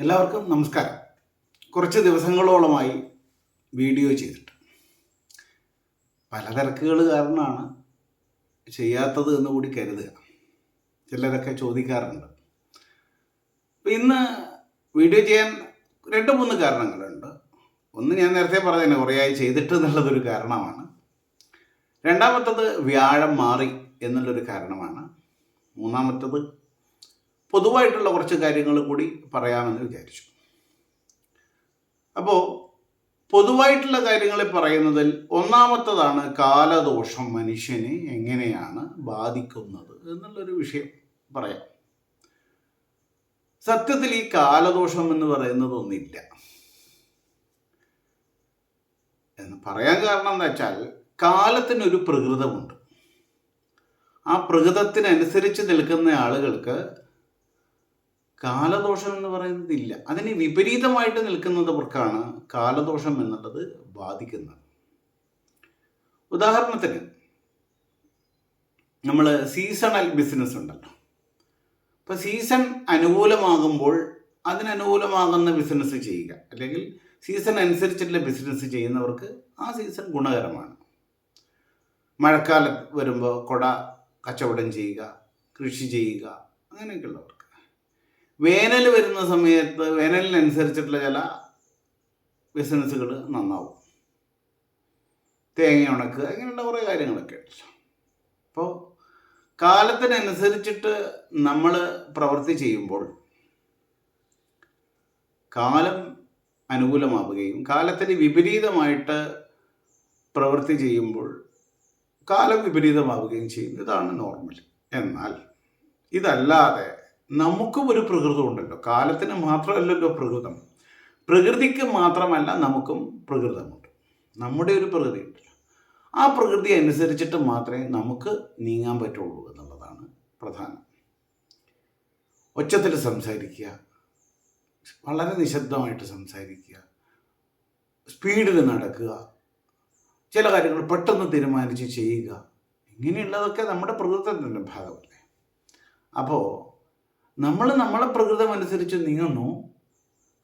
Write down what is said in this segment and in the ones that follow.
എല്ലാവർക്കും നമസ്കാരം. കുറച്ച് ദിവസങ്ങളോളമായി വീഡിയോ ചെയ്തിട്ട്. പല തിരക്കുകൾ കാരണമാണ് ചെയ്യാത്തത് എന്ന് കൂടി കരുതുക. ചിലരൊക്കെ ചോദിക്കാറുണ്ട്. അപ്പം ഇന്ന് വീഡിയോ ചെയ്യാൻ രണ്ട് മൂന്ന് കാരണങ്ങളുണ്ട്. ഒന്ന് ഞാൻ നേരത്തെ പറഞ്ഞതിന് കുറേയായി ചെയ്തിട്ട് എന്നുള്ളതൊരു കാരണമാണ്. രണ്ടാമത്തത് വ്യാഴം മാറി എന്നുള്ളൊരു കാരണമാണ്. മൂന്നാമത്തത് പൊതുവായിട്ടുള്ള കുറച്ച് കാര്യങ്ങൾ കൂടി പറയാമെന്ന് വിചാരിച്ചു. അപ്പോൾ പൊതുവായിട്ടുള്ള കാര്യങ്ങൾ പറയുന്നതിൽ ഒന്നാമത്തതാണ് കാലദോഷം മനുഷ്യനെ എങ്ങനെയാണ് ബാധിക്കുന്നത് എന്നുള്ളൊരു വിഷയം പറയാം. സത്യത്തിൽ ഈ കാലദോഷം എന്ന് പറയുന്നത് ഒന്നില്ല. എന്ന് പറയാൻ കാരണം എന്താ വെച്ചാൽ കാലത്തിനൊരു പ്രകൃതമുണ്ട്. ആ പ്രകൃതത്തിനനുസരിച്ച് നിൽക്കുന്ന ആളുകൾക്ക് കാലദോഷം എന്ന് പറയുന്നത് ഇല്ല അതിന് വിപരീതമായിട്ട് നിൽക്കുന്നവർക്കാണ് കാലദോഷം എന്നുള്ളത് ബാധിക്കുന്നത്. ഉദാഹരണത്തിന് നമ്മൾ സീസണൽ ബിസിനസ് ഉണ്ടല്ലോ. അപ്പോൾ സീസൺ അനുകൂലമാകുമ്പോൾ അതിനനുകൂലമാകുന്ന ബിസിനസ് ചെയ്യുക. അല്ലെങ്കിൽ സീസൺ അനുസരിച്ചുള്ള ബിസിനസ് ചെയ്യുന്നവർക്ക് ആ സീസൺ ഗുണകരമാണ്. മഴക്കാലം വരുമ്പോൾ കൊട കച്ചവടം ചെയ്യുക കൃഷി ചെയ്യുക അങ്ങനെയൊക്കെയുള്ളവർക്ക്. വേനൽ വരുന്ന സമയത്ത് വേനലിനനുസരിച്ചിട്ടുള്ള ചില ബിസിനസ്സുകൾ നന്നാവും. തേങ്ങ ഉണക്കുക അങ്ങനെയുള്ള കുറേ കാര്യങ്ങളൊക്കെ. അപ്പോൾ കാലത്തിനനുസരിച്ചിട്ട് നമ്മൾ പ്രവൃത്തി ചെയ്യുമ്പോൾ കാലം അനുകൂലമാവുകയും കാലത്തിന് വിപരീതമായിട്ട് പ്രവൃത്തി ചെയ്യുമ്പോൾ കാലം വിപരീതമാവുകയും ചെയ്യും ഇതാണ് നോർമൽ. എന്നാൽ ഇതല്ലാതെ നമുക്കും ഒരു പ്രകൃതം ഉണ്ടല്ലോ. കാലത്തിന് മാത്രമല്ലല്ലോ പ്രകൃതം. പ്രകൃതിക്ക് മാത്രമല്ല നമുക്കും പ്രകൃതമുണ്ട്. നമ്മുടെ ഒരു പ്രകൃതി ഉണ്ടല്ലോ. ആ പ്രകൃതി അനുസരിച്ചിട്ട് മാത്രമേ നമുക്ക് നീങ്ങാൻ പറ്റുള്ളൂ എന്നുള്ളതാണ് പ്രധാനം. ഒച്ചത്തിൽ സംസാരിക്കുക വളരെ നിശബ്ദമായിട്ട് സംസാരിക്കുക സ്പീഡിൽ നടക്കുക ചില കാര്യങ്ങൾ പെട്ടെന്ന് തീരുമാനിച്ച് ചെയ്യുക ഇങ്ങനെയുള്ളതൊക്കെ നമ്മുടെ പ്രകൃതത്തിന്റെ ഭാഗമല്ലേ? അപ്പോൾ നമ്മൾ നമ്മളെ പ്രകൃതം അനുസരിച്ച് നീങ്ങുന്നു.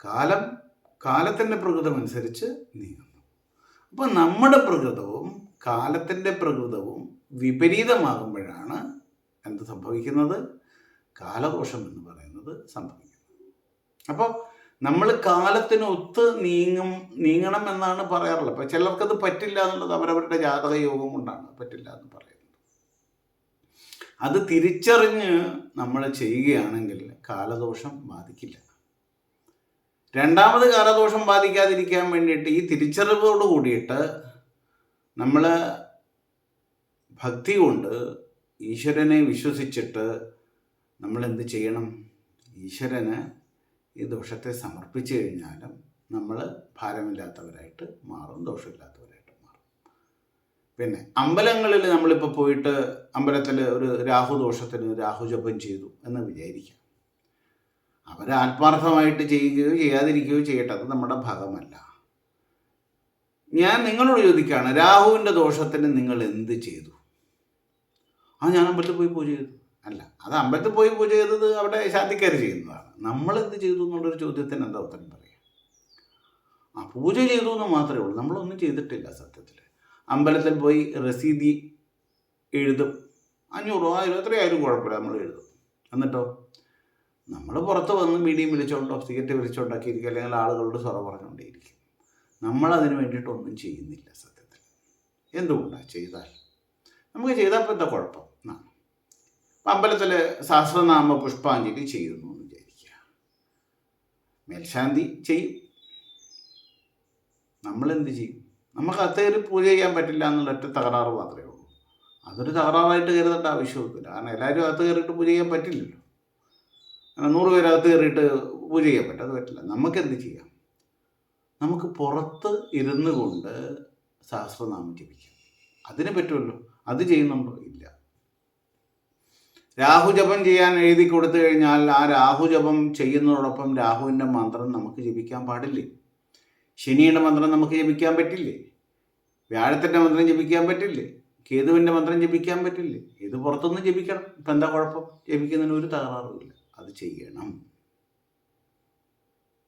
കാലം കാലത്തിന്റെ പ്രകൃതം അനുസരിച്ച് നീങ്ങുന്നു. അപ്പോൾ നമ്മുടെ പ്രകൃതവും കാലത്തിന്റെ പ്രകൃതവും വിപരീതമാകുമ്പോഴാണ് എന്ത് സംഭവിക്കുന്നത്? കാലദോഷം എന്ന് പറയുന്നത് സംഭവിക്കുന്നത്. അപ്പോൾ നമ്മൾ കാലത്തിനൊത്ത് നീങ്ങും നീങ്ങണം എന്നാണ് പറയാറുള്ളത്. അപ്പോൾ ചിലർക്കത് പറ്റില്ല എന്നുള്ളത് അവരവരുടെ ജാതക യോഗം കൊണ്ടാണ്. പറ്റില്ല എന്ന് പറയുന്നത് അത് തിരിച്ചറിഞ്ഞ് നമ്മൾ ചെയ്യുകയാണെങ്കിൽ കാലദോഷം ബാധിക്കില്ല. രണ്ടാമത് കാലദോഷം ബാധിക്കാതിരിക്കാൻ വേണ്ടിയിട്ട് ഈ തിരിച്ചറിവോട് കൂടിയിട്ട് നമ്മൾ ഭക്തി കൊണ്ട് ഈശ്വരനെ വിശ്വസിച്ചിട്ട് നമ്മൾ എന്ത് ചെയ്യണം? ഈശ്വരന് ഈ ദോഷത്തെ സമർപ്പിച്ചു കഴിഞ്ഞാലും നമ്മൾ ഭാരമില്ലാത്തവരായിട്ട് മാറും ദോഷമില്ലാത്തവരായിട്ട് പിന്നെ അമ്പലങ്ങളിൽ നമ്മളിപ്പോൾ പോയിട്ട് അമ്പലത്തിൽ ഒരു രാഹു ദോഷത്തിന് രാഹു ജപം ചെയ്തു എന്ന് വിചാരിക്കാം. അവർ ആത്മാർത്ഥമായിട്ട് ചെയ്യുകയോ ചെയ്യാതിരിക്കുകയോ ചെയ്യട്ടെ അത് നമ്മുടെ ഭാഗമല്ല. ഞാൻ നിങ്ങളോട് ചോദിക്കുകയാണ് രാഹുവിന്റെ ദോഷത്തിന് നിങ്ങൾ എന്ത് ചെയ്തു? ആ ഞാൻ അമ്പലത്തിൽ പോയി പൂജ ചെയ്തു. അല്ല അത് അമ്പലത്തിൽ പോയി പൂജ ചെയ്തത് അവിടെ ശാന്തിക്കാർ ചെയ്യുന്നതാണ്. നമ്മൾ എന്ത് ചെയ്തു എന്നുള്ളൊരു ചോദ്യത്തിന് എന്താ ഉത്തരം പറയാം? ആ പൂജ ചെയ്തു എന്ന് മാത്രമേ ഉള്ളൂ. നമ്മളൊന്നും ചെയ്തിട്ടില്ല സത്യത്തിൽ അമ്പലത്തിൽ പോയി റസീതി എഴുതും. അഞ്ഞൂറോ ആയിരം എത്രയായാലും കുഴപ്പമില്ല നമ്മൾ എഴുതും. എന്നിട്ടോ? നമ്മൾ പുറത്ത് വന്ന് മീഡിയം വിളിച്ചോണ്ടോ സിഗരറ്റ് വിളിച്ചോണ്ടൊക്കെ ഇരിക്കുക അല്ലെങ്കിൽ ആളുകളോട് സ്വറ പറഞ്ഞുകൊണ്ടേയിരിക്കും നമ്മൾ അതിന് വേണ്ടിയിട്ടൊന്നും ചെയ്യുന്നില്ല സത്യത്തിൽ. എന്തുകൊണ്ടാണ് ചെയ്താൽ? നമുക്ക് ചെയ്താൽ ഇപ്പം എന്താ കുഴപ്പം? ആ അമ്പലത്തിൽ സഹസ്രനാമ പുഷ്പാഞ്ജലി ചെയ്യുന്നു എന്ന് വിചാരിക്കുക. മേൽശാന്തി ചെയ്യും. നമ്മളെന്ത് ചെയ്യും? നമുക്ക് അത്തേരി പൂജ ചെയ്യാൻ പറ്റില്ല എന്നുള്ള ഒറ്റ തകരാറ് മാത്രമേ ഉള്ളൂ. അതൊരു തകരാറായിട്ട് കരുതേണ്ട ആവശ്യമൊന്നുമില്ല. കാരണം എല്ലാവരും അകത്ത് കയറിയിട്ട് പൂജ ചെയ്യാൻ പറ്റില്ലല്ലോ. അങ്ങനെ നൂറ് പേര് അകത്ത് കയറിയിട്ട് പൂജ ചെയ്യാൻ പറ്റും അത് പറ്റില്ല. നമുക്ക് എന്ത് ചെയ്യാം? നമുക്ക് പുറത്ത് ഇരുന്നു കൊണ്ട് സഹസ്രനാമം ജപിക്കാം. അതിന് പറ്റുമല്ലോ അത് ചെയ്യുന്നുണ്ടോ ഇല്ല. രാഹുജപം ചെയ്യാൻ എഴുതി കൊടുത്തു കഴിഞ്ഞാൽ ആ രാഹുജപം ചെയ്യുന്നതോടൊപ്പം രാഹുവിന്റെ മന്ത്രം നമുക്ക് ജപിക്കാൻ പാടില്ലേ? ശനിയുടെ മന്ത്രം നമുക്ക് ജപിക്കാൻ പറ്റില്ലേ? വ്യാഴത്തിന്റെ മന്ത്രം ജപിക്കാൻ പറ്റില്ലേ? കേതുവിന്റെ മന്ത്രം ജപിക്കാൻ പറ്റില്ലേ? ഇത് പുറത്തുനിന്ന് ജപിക്കണം. ഇപ്പം എന്താ കുഴപ്പം? ജപിക്കുന്നതിന് ഒരു തകരാറുമില്ല അത് ചെയ്യണം.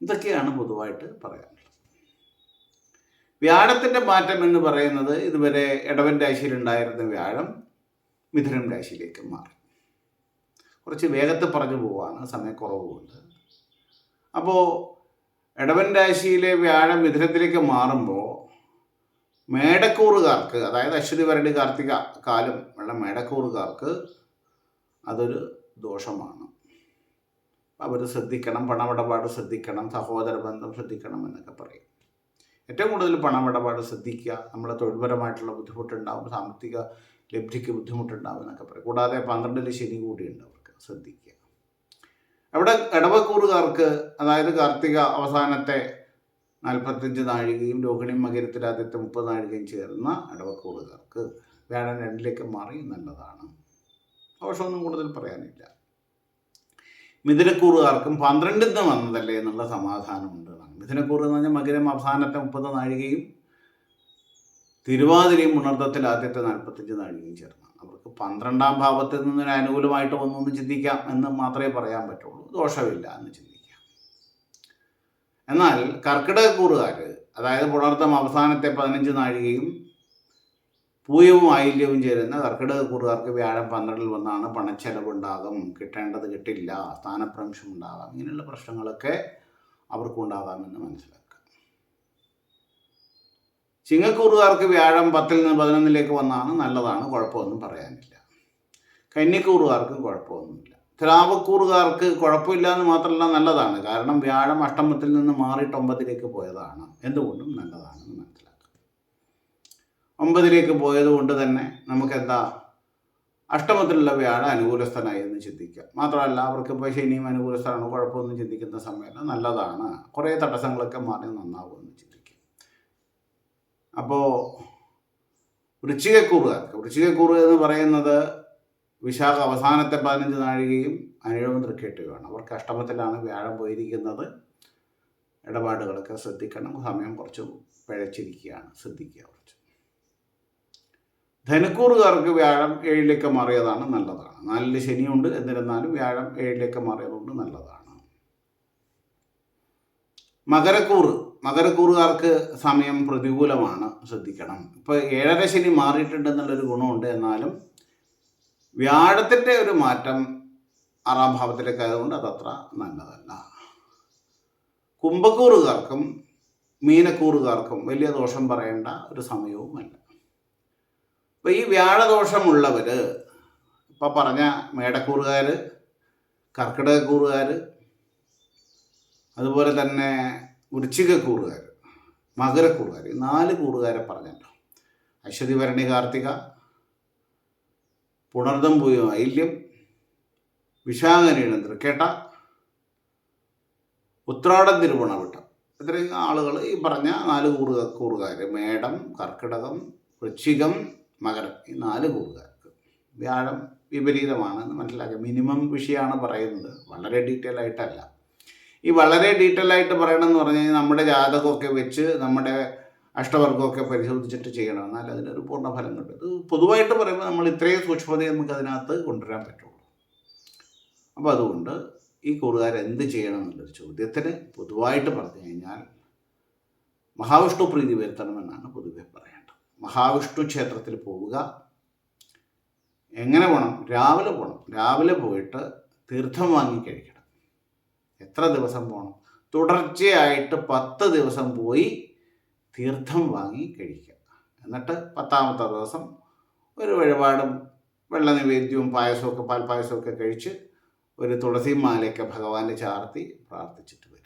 ഇതൊക്കെയാണ് പൊതുവായിട്ട് പറയാനുള്ളത്. വ്യാഴത്തിന്റെ മാറ്റം എന്ന് പറയുന്നത് ഇതുവരെ ഇടവൻ രാശിയിലുണ്ടായിരുന്ന വ്യാഴം മിഥുനം രാശിയിലേക്ക് മാറി. കുറച്ച് വേഗത്തിൽ പറഞ്ഞു പോവാണ്. സമയക്കുറവുകൊണ്ട് അപ്പോൾ ഇടവൻ രാശിയിലെ വ്യാഴം മിഥുനത്തിലേക്ക് മാറുമ്പോൾ മേടക്കൂറുകാർക്ക് അതായത് അശ്വതി വരണ്ടി കാർത്തിക കാലം ഉള്ള മേടക്കൂറുകാർക്ക് അതൊരു ദോഷമാണ്. അവർ ശ്രദ്ധിക്കണം പണമിടപാട് ശ്രദ്ധിക്കണം സഹോദര ബന്ധം ശ്രദ്ധിക്കണം എന്നൊക്കെ പറയും. ഏറ്റവും കൂടുതൽ പണമിടപാട് ശ്രദ്ധിക്കുക നമ്മളെ തൊഴിൽപരമായിട്ടുള്ള ബുദ്ധിമുട്ടുണ്ടാവും സാമ്പത്തിക ലബ്ധിക്ക് ബുദ്ധിമുട്ടുണ്ടാവും എന്നൊക്കെ പറയും. കൂടാതെ പന്ത്രണ്ടിൽ ശനി കൂടിയുണ്ട് അവർക്ക് ശ്രദ്ധിക്കുക. അവിടെ ഇടവക്കൂറുകാർക്ക് അതായത് കാർത്തിക അവസാനത്തെ നാൽപ്പത്തഞ്ച് നാഴികയും രോഹിണിയും മകരത്തിൽ ആദ്യത്തെ മുപ്പത് നാഴികയും ചേർന്ന ഇടവക്കൂറുകാർക്ക് വ്യാഴം രണ്ടിലേക്ക് മാറി നല്ലതാണ് ദോഷമൊന്നും കൂടുതൽ പറയാനില്ല. മിഥുനക്കൂറുകാർക്കും നിന്ന് വന്നതല്ലേ എന്നുള്ള സമാധാനമുണ്ട്. മിഥുനക്കൂറ് എന്ന് പറഞ്ഞാൽ മകരം അവസാനത്തെ മുപ്പത് നാഴികയും തിരുവാതിരയും ഉണർത്തത്തിൽ ആദ്യത്തെ നാൽപ്പത്തഞ്ച് നാഴികയും അവർക്ക് പന്ത്രണ്ടാം ഭാവത്തിൽ നിന്നൊരു അനുകൂലമായിട്ട് വന്നു ചിന്തിക്കാം എന്ന് മാത്രമേ പറയാൻ പറ്റുള്ളൂ. ദോഷമില്ല എന്ന് ചിന്തിക്കാം. എന്നാൽ കർക്കിടകക്കൂറുകാർ അതായത് പുണർത്തം അവസാനത്തെ പതിനഞ്ച് നാഴികയും പൂയവും ആയില്യവും ചേരുന്ന കർക്കിടകക്കൂറുകാർക്ക് വ്യാഴം പന്ത്രണ്ടിൽ വന്നാണ് പണച്ചെലവുണ്ടാകും. കിട്ടേണ്ടത് കിട്ടില്ല. സ്ഥാനഭ്രംശം ഉണ്ടാകാം. ഇങ്ങനെയുള്ള പ്രശ്നങ്ങളൊക്കെ അവർക്കുണ്ടാകാമെന്ന് മനസ്സിലാക്കാം ചിങ്ങക്കൂറുകാർക്ക് വ്യാഴം പത്തിൽ നിന്ന് പതിനൊന്നിലേക്ക് വന്നാണ് നല്ലതാണ് കുഴപ്പമൊന്നും പറയാനില്ല. കന്നിക്കൂറുകാർക്കും കുഴപ്പമൊന്നുമില്ല. ത്രാവക്കൂറുകാർക്ക് കുഴപ്പമില്ല എന്ന് മാത്രമല്ല നല്ലതാണ്. കാരണം വ്യാഴം അഷ്ടമത്തിൽ നിന്ന് മാറിയിട്ട് ഒമ്പതിലേക്ക് പോയതാണ്. എന്തുകൊണ്ടും നല്ലതാണെന്ന് മനസ്സിലാക്കാം. ഒമ്പതിലേക്ക് പോയത് കൊണ്ട് തന്നെ നമുക്കെന്താ? അഷ്ടമത്തിലുള്ള വ്യാഴം അനുകൂലസ്ഥനായി എന്ന് ചിന്തിക്കാം. മാത്രമല്ല അവർക്ക് ഇപ്പോൾ ശനിയും അനുകൂലസ്ഥനാണ്. കുഴപ്പമൊന്നും ചിന്തിക്കുന്ന സമയത്ത് നല്ലതാണ്. കുറേ തടസ്സങ്ങളൊക്കെ മാറി നന്നാവുമെന്ന് ചിന്തിക്കാം. അപ്പോൾ വൃശ്ചികക്കൂറുകാർക്ക് വൃശ്ചികക്കൂറ് എന്ന് പറയുന്നത് വിശാഖ അവസാനത്തെ പതിനഞ്ച് നാഴികയും അനിഴവും തൃക്കേട്ടുകയാണ് അവർക്ക് അഷ്ടമത്തിലാണ് വ്യാഴം പോയിരിക്കുന്നത്. ഇടപാടുകളൊക്കെ ശ്രദ്ധിക്കണം. സമയം കുറച്ച് പിഴച്ചിരിക്കുകയാണ്. ശ്രദ്ധിക്കുക കുറച്ച്. ധനുക്കൂറുകാർക്ക് വ്യാഴം ഏഴിലേക്ക് മാറിയതാണ് നല്ലതാണ്. നാലിൽ ശനിയുണ്ട്. എന്നിരുന്നാലും വ്യാഴം ഏഴിലേക്ക് മാറിയതുകൊണ്ട് നല്ലതാണ്. മകരക്കൂറ്. മകരക്കൂറുകാർക്ക് സമയം പ്രതികൂലമാണ് ശ്രദ്ധിക്കണം. ഇപ്പോൾ ഏഴര ശനി മാറിയിട്ടുണ്ടെന്നുള്ളൊരു ഗുണമുണ്ട് എന്നാലും വ്യാഴത്തിന്റെ ഒരു മാറ്റം ആറാം ഭാവത്തിലേക്ക് ആയതുകൊണ്ട് അതത്ര നല്ലതല്ല. കുംഭക്കൂറുകാർക്കും മീനക്കൂറുകാർക്കും വലിയ ദോഷം പറയേണ്ട ഒരു സമയവുമല്ല. അപ്പോൾ ഈ വ്യാഴദോഷമുള്ളവർ ഇപ്പോൾ പറഞ്ഞ മേടക്കൂറുകാർ കർക്കിടകക്കൂറുകാർ അതുപോലെ തന്നെ വൃശ്ചികക്കൂറുകാർ മകരക്കൂറുകാർ ഈ നാല് കൂറുകാരെ പറഞ്ഞല്ലോ. അശ്വതി ഭരണി കാർത്തിക പുണർദം പൂയോ ഐല്യം വിശാഖനീണം തൃക്കേട്ട ഉത്രാടം തിരുവണവിട്ടം. ഇത്രയും ആളുകൾ ഈ പറഞ്ഞ നാല് കൂറുക കൂറുകാർ മേടം കർക്കിടകം വൃശ്ചികം മകരം. ഈ നാല് കൂറുകാർക്ക് വ്യാഴം വിപരീതമാണെന്ന് മനസ്സിലാക്കുക മിനിമം വിഷയമാണ് പറയുന്നത്. വളരെ ഡീറ്റെയിൽ ആയിട്ടല്ല. ഈ വളരെ ഡീറ്റെയിൽ ആയിട്ട് പറയണമെന്ന് പറഞ്ഞു കഴിഞ്ഞാൽ നമ്മുടെ ജാതകമൊക്കെ വെച്ച് നമ്മുടെ അഷ്ടവർഗമൊക്കെ പരിശോധിച്ചിട്ട് ചെയ്യണം. എന്നാൽ അതിനൊരു പൂർണ ഫലം കിട്ടും. ഇത് പൊതുവായിട്ട് പറയുമ്പോൾ നമ്മൾ ഇത്രയും സൂക്ഷ്മതയെ നമുക്ക് അതിനകത്ത് കൊണ്ടുവരാൻ പറ്റുള്ളൂ. അപ്പോൾ അതുകൊണ്ട് ഈ കൂറുകാർ എന്ത് ചെയ്യണം എന്നുള്ളൊരു ചോദ്യത്തിന് പൊതുവായിട്ട് പറഞ്ഞു കഴിഞ്ഞാൽ മഹാവിഷ്ണു പ്രീതി വരുത്തണമെന്നാണ് പൊതുവെ പറയേണ്ടത്. മഹാവിഷ്ണു ക്ഷേത്രത്തിൽ പോവുക. എങ്ങനെ പോകണം? രാവിലെ പോകണം. രാവിലെ പോയിട്ട് തീർത്ഥം വാങ്ങി കഴിക്കണം. എത്ര ദിവസം പോകണം തുടർച്ചയായിട്ട് പത്ത് ദിവസം പോയി തീർത്ഥം വാങ്ങി കഴിക്കുക. എന്നിട്ട് പത്താമത്തെ ദിവസം ഒരു വഴിപാടും വെള്ള നിവേദ്യവും പായസമൊക്കെ പാൽപ്പായസമൊക്കെ കഴിച്ച് ഒരു തുളസി മാലയൊക്കെ ഭഗവാനെ ചാർത്തി പ്രാർത്ഥിച്ചിട്ട് വരിക.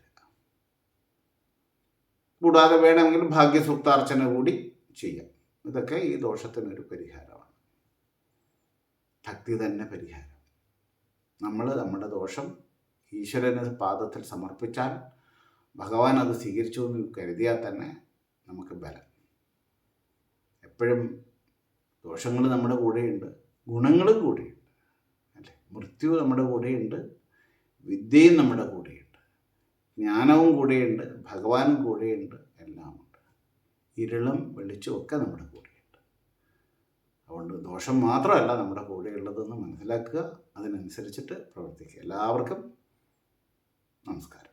കൂടാതെ വേണമെങ്കിൽ ഭാഗ്യസൂക്താർച്ചന കൂടി ചെയ്യാം. ഇതൊക്കെ ഈ ദോഷത്തിനൊരു പരിഹാരമാണ്. ഭക്തി തന്നെ പരിഹാരം. നമ്മൾ നമ്മുടെ ദോഷം ഈശ്വരന് പാദത്തിൽ സമർപ്പിച്ചാൽ ഭഗവാൻ അത് സ്വീകരിച്ചു എന്ന് കരുതിയാൽ തന്നെ നമുക്ക് ബലം. എപ്പോഴും ദോഷങ്ങൾ നമ്മുടെ കൂടെയുണ്ട് ഗുണങ്ങളും കൂടെയുണ്ട് അല്ലേ? മൃത്യു നമ്മുടെ കൂടെയുണ്ട് വിദ്യയും നമ്മുടെ കൂടെയുണ്ട് ജ്ഞാനവും കൂടെയുണ്ട് ഭഗവാനും കൂടെയുണ്ട് എല്ലാമുണ്ട് ഇരുളും വെളിച്ചവും ഒക്കെ നമ്മുടെ കൂടെയുണ്ട്. അതുകൊണ്ട് ദോഷം മാത്രമല്ല നമ്മുടെ കൂടെയുള്ളതെന്ന് മനസ്സിലാക്കുക അതിനനുസരിച്ചിട്ട് പ്രവർത്തിക്കുക. എല്ലാവർക്കും നമസ്കാരം.